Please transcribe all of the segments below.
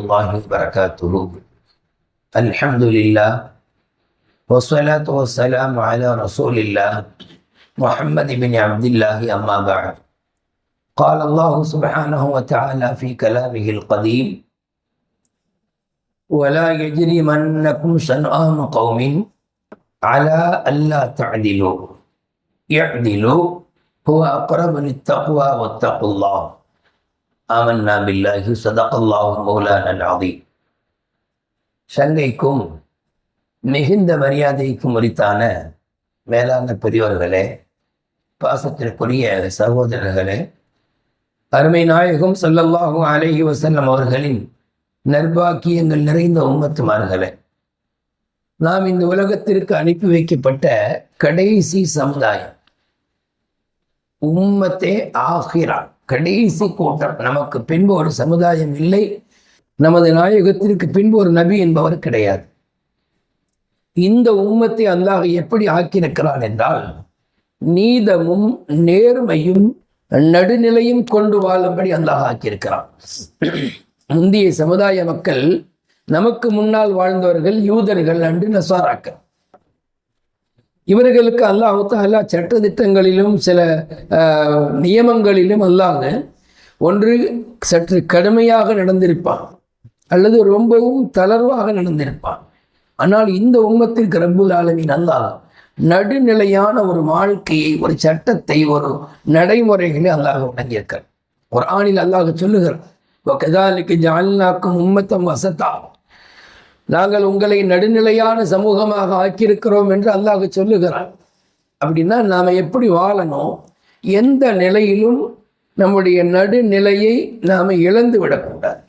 الله وبركاته. الحمد لله والصلاة والسلام على رسول الله محمد بن عبد الله أما بعد. قال الله سبحانه وتعالى في كلامه القديم ولا يجرمنكم شنآن قوم على ألا تعدلوا. يعدلوا هو أقرب للتقوى واتقوا الله. ஆமன்னா பில்லாஹி சதகல்லாஹு மௌலான அலீம் சங்கைக்கும் மிகுந்த மரியாதைக்கும் உரித்தான மேலான பெரியோர்களே பாசத்திற்குரிய சகோதரர்களே அருமை நாயகம் சொல்லல்லாஹு அலஹி வசல்லம் அவர்களின் நர்பாக்கியங்கள் நிறைந்த உம்மத்துமார்களே நாம் இந்த உலகத்திற்கு அனுப்பி வைக்கப்பட்ட கடைசி சமுதாயம் உம்மத்தே ஆகிறான் கடைசி கூட்டம் நமக்கு பின்பு ஒரு சமுதாயம் இல்லை. நமது நாயகத்திற்கு பின்பு ஒரு நபி என்பவர் கிடையாது. இந்த உம்மத்தை அல்லாஹ் எப்படி ஆக்கியிருக்கிறான் என்றால் நீதமும் நேர்மையும் நடுநிலையும் கொண்டு வாழும்படி அல்லாஹ் ஆக்கியிருக்கிறான். முந்தைய சமுதாய மக்கள் நமக்கு முன்னால் வாழ்ந்தவர்கள் யூதர்கள் அன்று நசாராக்கள். இவர்களுக்கு அல்லாஹு தாலா சட்ட திட்டங்களிலும் சில நியமங்களிலும் அல்லாத ஒன்று சற்று கடுமையாக நடந்திருப்பான். அல்லது ரொம்பவும் தளர்வாக நடந்திருப்பான். ஆனால் இந்த உம்மத்திற்கு ரப்புல் ஆலமின் அல்லாஹ் நடுநிலையான ஒரு வாழ்க்கையை ஒரு சட்டத்தை ஒரு நடைமுறைகளை அல்லாஹ் வழங்கியிருக்கிறார் ஒரு ஆணில் அல்லாஹ் சொல்லுகிறார் ஜாலினாக்கும் உம்மத்தம் வசத்தாகும் நாங்கள் உங்களை நடுநிலையான சமூகமாக ஆக்கியிருக்கிறோம் என்று அல்லாஹ் சொல்லுகிறான். அப்படின்னா நாம் எப்படி வாழணும்? எந்த நிலையிலும் நம்முடைய நடுநிலையை நாம் இழந்து விடக்கூடாது.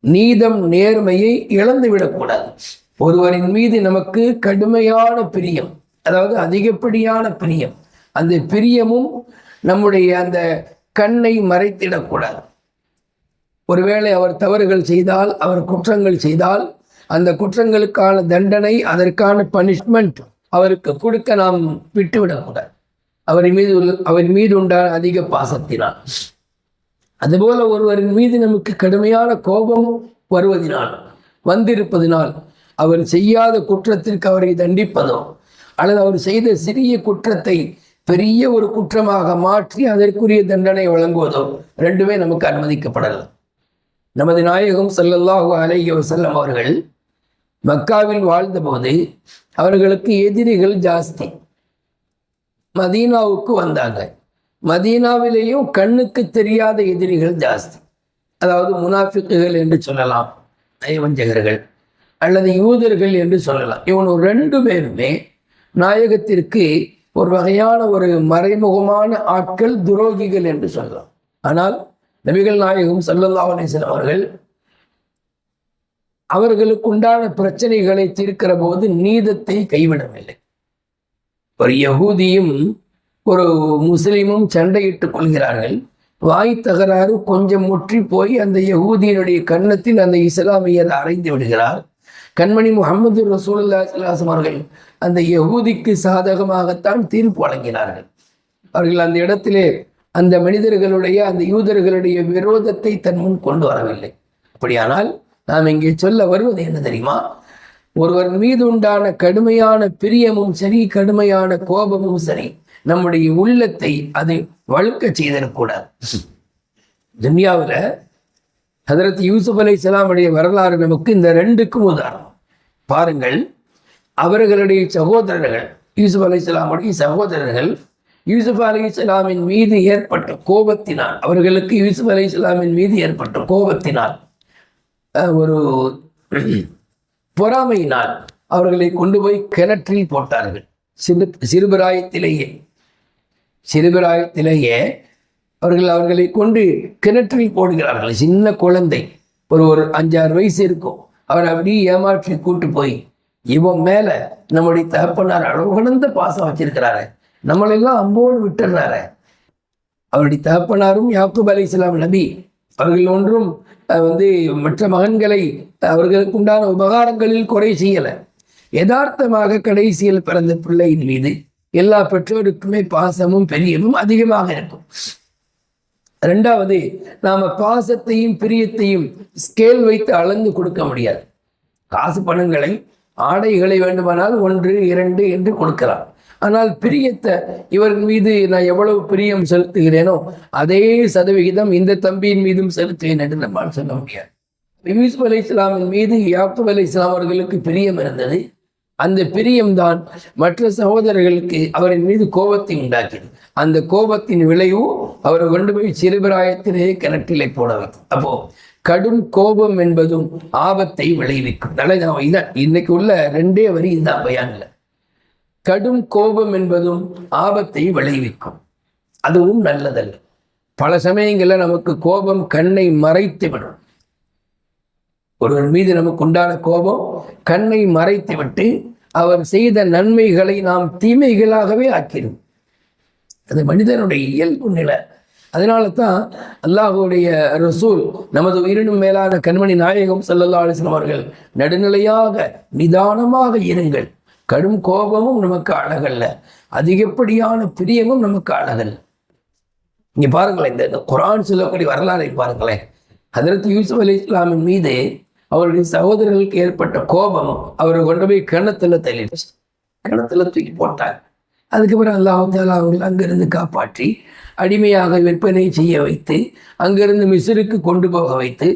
நீதம் நேர்மையை இழந்து விடக்கூடாது. ஒருவரின் மீது நமக்கு கடுமையான பிரியம் அதாவது அதிகப்படியான பிரியம் அந்த பிரியமும் நம்முடைய அந்த கண்ணை மறைத்திடக்கூடாது. ஒருவேளை அவர் தவறுகள் செய்தால் அவர் குற்றங்கள் செய்தால் அந்த குற்றங்களுக்கான தண்டனை அதற்கான பனிஷ்மெண்ட் அவருக்கு கொடுக்க நாம் விட்டுவிடக்கூடாது. அவர் மீது அவர் மீது உண்டான அதிக பாசத்தினால். அதுபோல ஒருவரின் மீது நமக்கு கடுமையான கோபம் வருவதினால் வந்திருப்பதினால் அவர் செய்யாத குற்றத்திற்கு அவரை தண்டிப்பதோ அல்லது அவர் செய்த சிறிய குற்றத்தை பெரிய ஒரு குற்றமாக மாற்றி அதற்குரிய தண்டனை வழங்குவதோ ரெண்டுமே நமக்கு அனுமதிக்கப்படலாம். நமது நாயகம் சல்லல்லாஹு அலைஹி வசல்லம் அவர்கள் மக்காவில் வாழ்ந்தபோது அவர்களுக்கு எதிரிகள் ஜாஸ்தி. மதீனாவுக்கு வந்தாங்க. மதீனாவிலேயும் கண்ணுக்கு தெரியாத எதிரிகள் ஜாஸ்தி. அதாவது முனாஃபிக்குகள் என்று சொல்லலாம் நயவஞ்சகர்கள் அல்லது யூதர்கள் என்று சொல்லலாம். இவன் ரெண்டு பேருமே நாயகத்திற்கு ஒரு வகையான ஒரு மறைமுகமான ஆட்கள் துரோகிகள் என்று சொல்லலாம். ஆனால் நபிகள் நாயகம் சல்லல்லா அலிஸ்லாம் அவர்கள் அவர்களுக்கு உண்டான பிரச்சனைகளை தீர்க்கிற போது நீதத்தை கைவிடவில்லை. ஒரு யகூதியும் ஒரு முஸ்லீமும் சண்டையிட்டுக் கொள்கிறார்கள். வாய் தகராறு கொஞ்சம் முற்றி போய் அந்த யகூதியினுடைய கன்னத்தில் அந்த இஸ்லாமியர் அறைந்து விடுகிறார். கண்மணி முகமது ரசூல்லா சலாசம் அவர்கள் அந்த யகூதிக்கு சாதகமாகத்தான் தீர்ப்பு வழங்கினார்கள். அவர்கள் அந்த இடத்திலே அந்த மனிதர்களுடைய அந்த யூதர்களுடைய விரோதத்தை தன் முன் கொண்டு வரவில்லை. அப்படியானால் நாம் இங்கே சொல்ல வருவது என்ன தெரியுமா? ஒருவர் மீது உண்டான கடுமையான பிரியமும் சரி கடுமையான கோபமும் சரி நம்முடைய உள்ளத்தை அது வழுக்க செய்திடக்கூடாது துன்யாவில் ஹதரத் யூசுப் அலை இஸ்லாமுடைய வரலாறு நமக்கு இந்த ரெண்டுக்கும் உதாரணம். பாருங்கள் அவர்களுடைய சகோதரர்கள் யூசுப் அலை இஸ்லாமுடைய சகோதரர்கள் யூசுப் அலி இஸ்லாமின் மீது ஏற்பட்ட கோபத்தினால் அவர்களுக்கு யூசுப் அலி இஸ்லாமின் மீது ஏற்பட்ட கோபத்தினால் ஒரு பொறாமையினால் அவர்களை கொண்டு போய் கிணற்றில் போட்டார்கள். சிறு சிறுபிராயத்திலேயே சிறுபிராயத்திலேயே அவர்கள் அவர்களை கொண்டு கிணற்றில் போடுகிறார்கள். சின்ன குழந்தை ஒரு ஒரு அஞ்சாறு வயசு இருக்கும். அவர் அப்படியே ஏமாற்றி கூட்டு போய் இவன் மேலே நம்முடைய தகப்பனார் அளவு பாசம் வச்சிருக்கிறாரு. நம்மளெல்லாம் அம்போடு விட்டுறாரு அவருடைய தகப்பனாரும் யாக்கூப் அலி இஸ்லாம் நபி அவர்கள் ஒன்றும் வந்து மற்ற மகன்களை அவர்களுக்கு உண்டான உபகாரங்களில் குறை செய்யலை. யதார்த்தமாக கடைசியில் பிறந்த பிள்ளையின் மீது எல்லா பெற்றோருக்குமே பாசமும் பெரியமும் அதிகமாக இருக்கும். ரெண்டாவது நாம பாசத்தையும் பிரியத்தையும் ஸ்கேல் வைத்து அளந்து கொடுக்க முடியாது. காசு பணங்களை ஆடைகளை வேண்டுமானால் ஒன்று இரண்டு என்று கொடுக்கலாம். ஆனால் பிரியத்தை இவர்கள் மீது நான் எவ்வளவு பிரியம் செலுத்துகிறேனோ அதே சதவிகிதம் இந்த தம்பியின் மீதும் செலுத்துவேன் என்று நம்மால் சொல்ல முடியாது. யூசுப் அலி இஸ்லாமின் மீது யாக்கூப் அலி இஸ்லாம் அவர்களுக்கு பிரியம் இருந்தது. அந்த பிரியம்தான் மற்ற சகோதரர்களுக்கு அவரின் மீது கோபத்தை உண்டாக்கியது. அந்த கோபத்தின் விளைவும் அவரை கொண்டு போய் சிறுபிராயத்திலே கிணற்றிலே போட வைக்கும் அப்போ கடும் கோபம் என்பதும் ஆபத்தை விளைவிக்கும். நல்ல இதான். இன்னைக்கு உள்ள ரெண்டே வரி இதுதான் பயான்ல. கடும் கோபம் என்பதும் ஆபத்தை விளைவிக்கும். அதுவும் நல்லதல்ல. பல சமயங்களில் நமக்கு கோபம் கண்ணை மறைத்து விடும் ஒருவர் மீது நமக்கு உண்டான கோபம் கண்ணை மறைத்து விட்டு அவர் செய்த நன்மைகளை நாம் தீமைகளாகவே ஆக்கிடும். அது மனிதனுடைய இயல்பு நிலை. அதனால தான் அல்லாஹுடைய ரசூல் நமது உயிரினும் மேலான கண்மணி நாயகம் செல்லல்லா அலிஸ்லாம் அவர்கள் நடுநிலையாக நிதானமாக இருங்கள். கடும் கோபமும் நமக்கு அழகல்ல. அதிகப்படியான பிரியமும் நமக்கு அழகல்ல. இங்க பாருங்களேன் இந்த குரான் சொல்லக்கூடிய வரலாறை பாருங்களேன். அதற்கு யூசுப் அலி இஸ்லாமின் மீது அவருடைய சகோதரர்களுக்கு ஏற்பட்ட கோபம் அவரை கொண்டு போய் கிணத்துல தள்ளிடுச்சு. கிணத்துல தூக்கி போட்டாங்க. அதுக்கப்புறம் அல்லாஹால அவங்களை அங்கிருந்து காப்பாற்றி அடிமையாக விற்பனை செய்ய வைத்து அங்கிருந்து மிசிறுக்கு கொண்டு போக வைத்து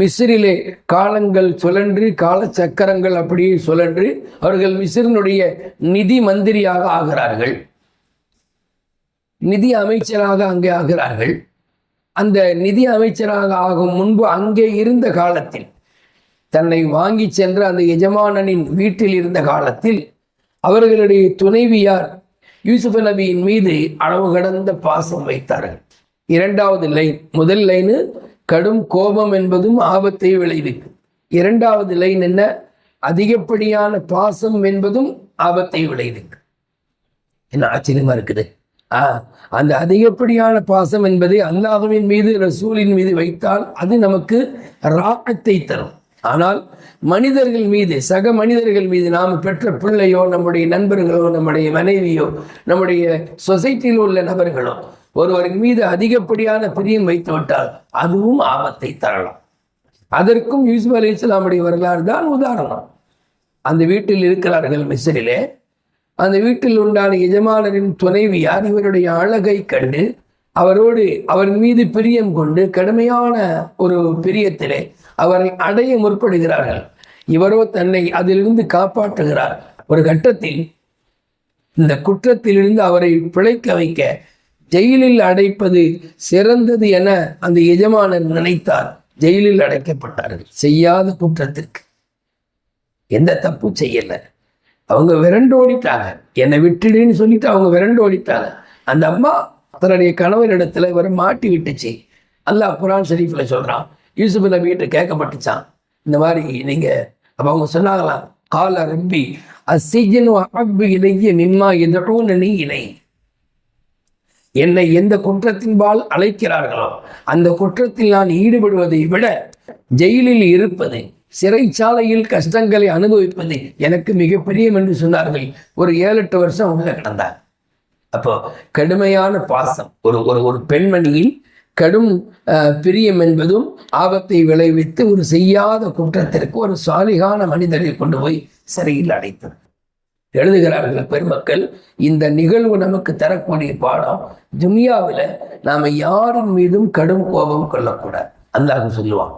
மிஸ்ரிலே காலங்கள் சுழன்று கால சக்கரங்கள் அப்படியே சுழன்று அவர்கள் மிஸ்ரினுடைய நிதி மந்திரியாக ஆகிறார்கள். நிதி அமைச்சராக அங்கே ஆகிறார்கள். அந்த நிதி அமைச்சராக ஆகும் முன்பு அங்கே இருந்த காலத்தில் தன்னை வாங்கி சென்ற அந்த எஜமானனின் வீட்டில் இருந்த காலத்தில் அவர்களுடைய துணைவியார் யூசுப் நபியின் மீது அளவு கடந்த பாசம் வைத்தார்கள். இரண்டாவது லைன் முதல் லைனு கடும் கோபம் என்பதும் ஆபத்தை விளைவிக்கும். இரண்டாவது லைன் என்ன? அதிகப்படியான பாசம் என்பதும் ஆபத்தை விளைவிக்கும். என்ன ஆச்சரியமா இருக்குது? ஆ அந்த அதிகப்படியான பாசம் என்பதை அல்லாஹுவின் மீது ரசூலின் மீது வைத்தால் அது நமக்கு ராகத்தை தரும். ஆனால் மனிதர்கள் மீது சக மனிதர்கள் மீது நாம் பெற்ற பிள்ளையோ நம்முடைய நண்பர்களோ நம்முடைய மனைவியோ நம்முடைய சொசைட்டியில் உள்ள நபர்களோ ஒருவரின் மீது அதிகப்படியான பிரியம் வைத்து விட்டால் அதுவும் ஆபத்தை தரலாம். அதற்கும் யூசுப் அலி இஸ்லாமுடைய வரலாறு தான் உதாரணம். அந்த வீட்டில் இருக்கிறார்கள் மிஸ்ரிலே. அந்த வீட்டில் உண்டான எஜமானரின் துணைவியார் இவருடைய அழகை கண்டு அவரோடு அவர் மீது பிரியம் கொண்டு கடுமையான ஒரு பிரியத்திலே அவரை அடைய முற்படுகிறார்கள். இவரோ தன்னை அதிலிருந்து காப்பாற்றுகிறார். ஒரு கட்டத்தில் இந்த குற்றத்திலிருந்து அவரை பிழைக்க வைக்க ஜெயிலில் அடைப்பது சிறந்தது என அந்த எஜமானர் நினைத்தார். ஜெயிலில் அடைக்கப்பட்டார்கள். செய்யாத குற்றத்திற்கு. எந்த தப்பு செய்யல. அவங்க விரண்டோடிட்டாங்க. என்னை விட்டுடுன்னு சொல்லிட்டு அவங்க விரண்டோடிட்டாங்க. அந்த அம்மா தன்னுடைய கணவரிடத்துல இவரை மாட்டி விட்டுச்சு. அல்லாஹ் குரான் ஷெரீஃபில் சொல்கிறான் யூசுப் நபிகிட்ட கேட்கப்பட்டுச்சான் இந்த மாதிரி நீங்கள் அப்போ அவங்க சொன்னாங்களாம் கால ரப்பி அசிஜன் அபு இணைய நிம்மா எதிரோன்னு இணை என்னை எந்த குற்றத்தின்பால் அழைக்கிறார்களோ அந்த குற்றத்தில் நான் ஈடுபடுவதை விட ஜெயிலில் இருப்பது சிறைச்சாலையில் கஷ்டங்களை அனுபவிப்பது எனக்கு மிகப்பெரியம் என்று சொன்னார்கள். ஒரு ஏழு எட்டு வருஷம் உள்ள கிடந்தார். அப்போ கடுமையான பாசம். ஒரு ஒரு ஒரு பெண்மணியில் கடும் பிரியம் என்பதும் ஆபத்தை விளைவித்து ஒரு செய்யாத குற்றத்திற்கு ஒரு சாலிகான மனிதரை கொண்டு போய் சிறையில் அடைத்தது. எழுதுகிறார்கள் பெருமக்கள் இந்த நிகழ்வு நமக்கு தரக்கூடிய பாடம் துனியாவில் நாம யாரின் மீதும் கடும் கோபம் கொள்ளக்கூடாது. அல்லாஹ் சொல்லுவான்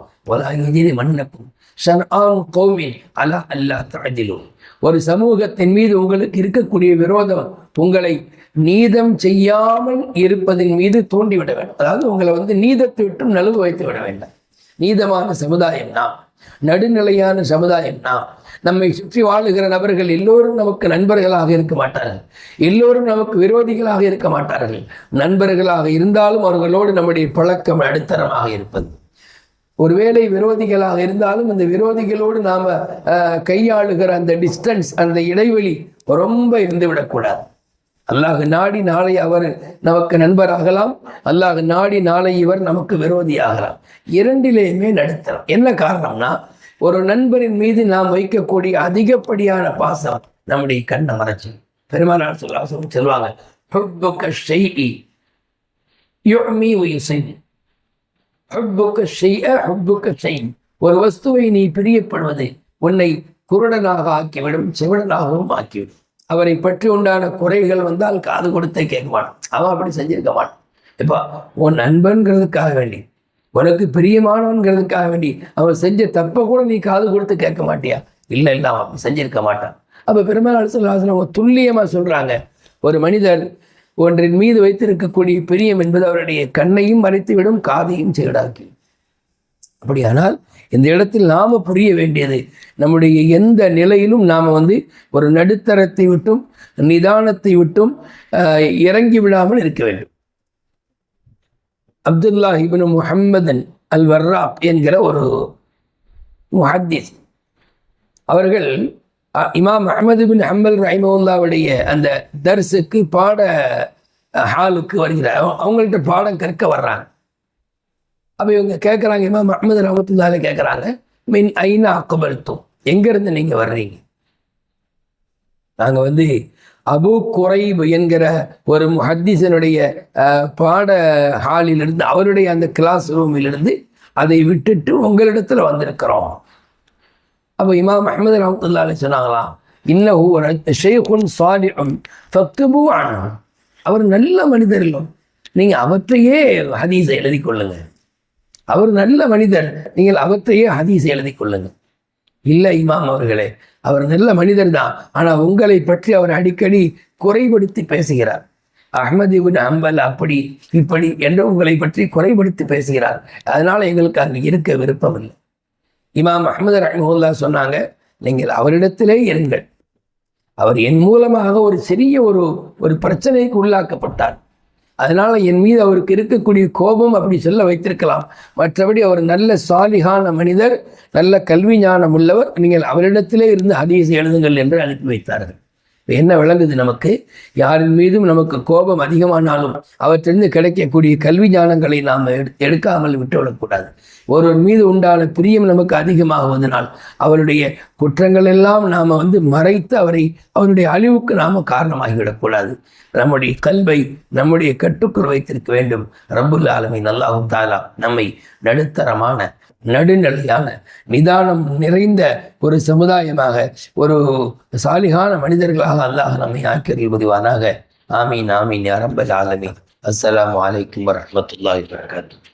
மன்னக்கும் கோவில் அலா அல்லா தாஜிலும் ஒரு சமூகத்தின் மீது உங்களுக்கு இருக்கக்கூடிய விரோதம் உங்களை நீதம் செய்யாமல் இருப்பதின் மீது தூண்டிவிட வேண்டும். அதாவது உங்களை வந்து நீதத்தை விட்டும் நழுவு வைத்து விட வேண்டாம். நீதமான சமுதாயம் நாம். நடுநிலையான சமுதாயம் நாம். நம்மை சுற்றி வாழுகிற நபர்கள் எல்லோரும் நமக்கு நண்பர்களாக இருக்க மாட்டார்கள். எல்லோரும் நமக்கு விரோதிகளாக இருக்க மாட்டார்கள். நண்பர்களாக இருந்தாலும் அவர்களோடு நம்முடைய பழக்கம் நடுத்தரமாக இருப்பது. ஒருவேளை விரோதிகளாக இருந்தாலும் அந்த விரோதிகளோடு நாம் கையாளுகிற அந்த டிஸ்டன்ஸ் அந்த இடைவெளி ரொம்ப இருந்துவிடக்கூடாது. அல்லாஹ் நாடி நாளை அவர் நமக்கு நண்பராகலாம். அல்லாஹ் நாடி நாளை இவர் நமக்கு விரோதி ஆகலாம் இரண்டிலேயுமே நடத்தலாம் என்ன காரணம்னா ஒரு நண்பரின் மீது நாம் வைக்கக்கூடிய அதிகப்படியான பாசம் நம்முடைய கண்ணை மறைச்சு. பெருமானார் சொல்லாசம் சொல்லுவாங்க ஹுப்புக்க செய்ய ஹுப்புக்க செய் ஒரு வஸ்துவை நீ பிரியப்படுவது உன்னை குருடனாக ஆக்கிவிடும் செவிடனாகவும் ஆக்கிவிடும். அவரை பற்றி உண்டான குறைகள் வந்தால் காது கொடுத்தே கேட்க மாட்டான் அவன் அப்படி செஞ்சிருக்க மாட்டான். இப்போ உன் நண்பன்கிறதுக்காக வேண்டி உனக்கு பிரியமானவன்கிறதுக்காக வேண்டி அவன் செஞ்ச தப்பை கூட நீ காது கொடுத்து கேட்க மாட்டியா? இல்லை இல்லை அவன் செஞ்சிருக்க மாட்டான். அப்போ பெருமாள் சொல்லாசனம் துல்லியமாக சொல்கிறாங்க ஒரு மனிதர் ஒன்றின் மீது வைத்திருக்கக்கூடிய பிரியம் என்பது அவருடைய கண்ணையும் மறைத்துவிடும் காதையும் சேடாக்கி அப்படியானால் இந்த இடத்தில் நாம் புரிய வேண்டியது நம்முடைய எந்த நிலையிலும் நாம் வந்து ஒரு நடுத்தரத்தை விட்டும் நிதானத்தை விட்டும் இறங்கி விடாமல் இருக்க வேண்டும். அப்துல்லா இபின் முஹம்மதன் அல் வர்ராப் என்கிற ஒரு முஹத்திஸ். அவர்கள் இமாம் அஹமது பின் ஹம்பல் ரஹிமவுல்லாவுடைய அந்த தர்ஸுக்கு பாட ஹாலுக்கு வருகிறார். அவங்கள்ட்ட பாடம் கற்க வர்றாங்க. அப்போ இவங்க கேட்குறாங்க இமாம் அஹமது ரஹமத்துல்லால கேட்குறாங்க மின் ஐநா அக்கபல்த்தும் எங்கேருந்து நீங்கள் வர்றீங்க? நாங்கள் வந்து அபு குறைப் என்கிற ஒரு முஹத்திசனுடைய பாட ஹாலிலிருந்து அவருடைய அந்த கிளாஸ் ரூமிலிருந்து அதை விட்டுட்டு உங்களிடத்துல வந்திருக்கிறோம். அப்போ இமாம் அஹமது ரஹமத்துல்லா அலி சொன்னாங்களாம் இன்னஹு ஷேகுன் சாலிஹுன் ஃபக்துபு அவர் நல்ல மனிதர்களும் நீங்க நீங்கள் அவற்றையே ஹதீஸை எழுதி கொள்ளுங்க. அவர் நல்ல மனிதர். நீங்கள் அவற்றையே ஹதீஸ் எழுதி கொள்ளுங்கள். இல்லை இமாம் அவர்களே அவர் நல்ல மனிதர் தான். ஆனால் உங்களை பற்றி அவர் அடிக்கடி குறைபடுத்தி பேசுகிறார். அஹ்மது இப்னு அம்பல் அப்படி இப்படி என்று உங்களை பற்றி குறைபடுத்தி பேசுகிறார். அதனால் எங்களுக்கு அங்கே இருக்க விருப்பம் இல்லை. இமாம் அஹ்மது ரஹ்மஹுல்லா சொன்னாங்க நீங்கள் அவரிடத்திலே இருங்கள். அவர் என் மூலமாக ஒரு சிறிய ஒரு ஒரு பிரச்சனைக்கு உள்ளாக்கப்பட்டார். அதனால் என் மீது அவருக்கு இருக்கக்கூடிய கோபம் அப்படி சொல்ல வைத்திருக்கலாம். மற்றபடி அவர் நல்ல சாலிகான மனிதர் நல்ல கல்வி ஞானம் உள்ளவர். நீங்கள் அவரிடத்திலே இருந்து ஹதீஸ் எழுதுங்கள் என்று அனுப்பி வைத்தார்கள். என்ன விளங்குது நமக்கு? யாரின் மீதும் நமக்கு கோபம் அதிகமானாலும் அவற்றிலிருந்து கிடைக்கக்கூடிய கல்வி ஞானங்களை நாம் எடு- எடுக்காமல் விட்டுவிடக்கூடாது. ஒருவர் மீது உண்டான பிரியம் நமக்கு அதிகமாகுவதனால் அவருடைய குற்றங்கள் எல்லாம் நாம் வந்து மறைத்து அவரை அவருடைய அழிவுக்கு நாம் காரணமாகிவிடக்கூடாது. நம்முடைய கல்வை நம்முடைய கட்டுக்குள் வைத்திருக்க வேண்டும். ரப்புல் ஆலமின் அல்லாஹு தாலா நம்மை நடுத்தரமான நடுநிலையான நிதானம் நிறைந்த ஒரு சமுதாயமாக ஒரு சாலிகான மனிதர்களாக அல்லாஹ் நம்மை ஆக்கியர்கள் புரிவானாக ஆமீன் ஆமீன் யா ரப்பல் ஆலமீன். அஸ்ஸலாமு அலைக்கும் வரஹ்மத்துல்லாஹி வபரகாத்துஹு.